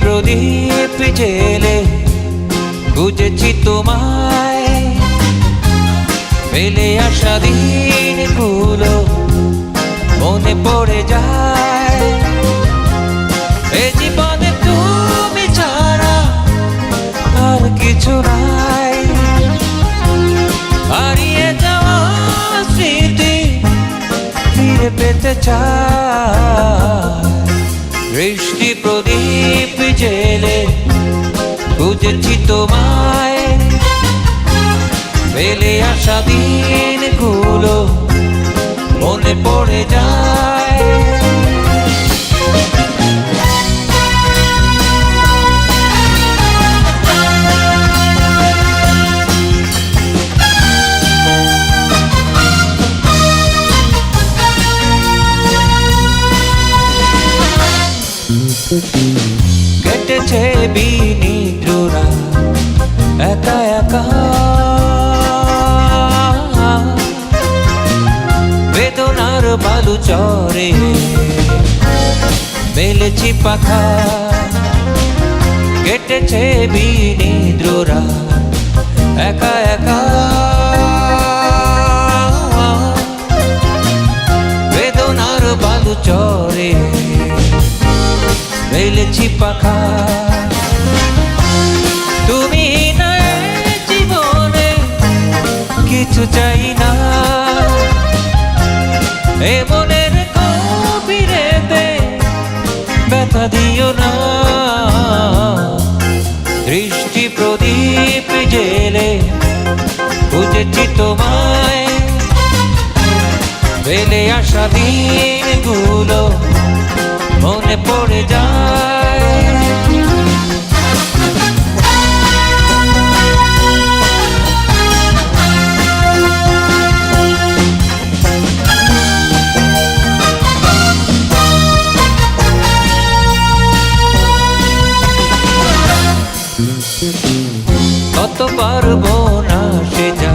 প্রদীপ জেলে বুঝেছি তোমায়। ফেলে আসা দিনগুলো মনে পড়ে যায়। এ জীবনে তুমি ছাড়া আর কিছু নাই। হারিয়ে যাওয়া স্মৃতি ফিরে পেতে চায় বৃষ্টি প্রদীপ জেলে বুঝেছি তোমায়। ফেলে আসা দিনগুলো মনে পড়ে যায়। কেটেছে বিনিদ্ররা একা একা। বেদনার বালু চরে, মেলেছি পাখা। কেটেছে বিনিদ্ররা একা একা। বেদনার বালু চরে মেলেছি পাখা। তুমি না জীবনে, কিছু চাই না। এ মনের কবিরেতে ব্যথা দিও না। দৃষ্টি প্রদীপ জেলে, বুঝেছি তোমায়। ফেলে আসা দিনগুলো মনে পড়ে যায়। কত পারব না সে যা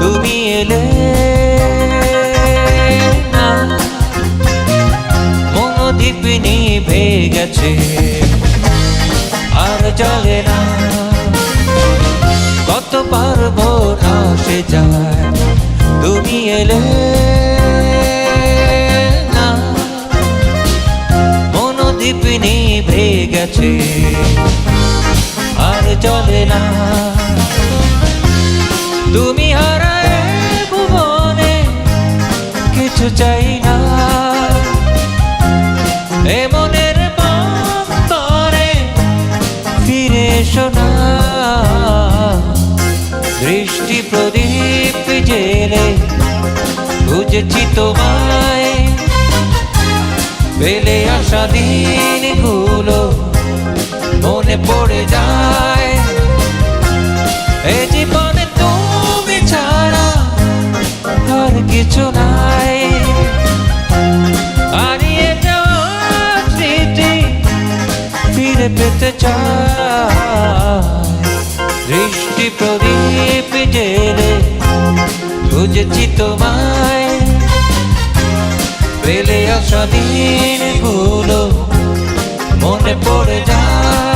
তুমি এলে গেছে আর চলে না। কত পারব না সে যায় তুমি এলে না। মনোদ্বীপ গেছে আর চলে না। তুমি হারায় ভুবনে। কিছু চাই না। দৃষ্টি প্রদীপ জেলে, বুঝেছি তোমায়। ফেলে আসা দিনগুলো মনে পড়ে যায়। এ জীবনে তুমি ছাড়া আর কিছু নাই। হারিয়ে যাওয়া ফিরে পেতে চায় দৃষ্টি প্রদীপ জেলে বুঝেছি তোমায়। পেলে অসদিন ভুলো মনে পড়ে যায়।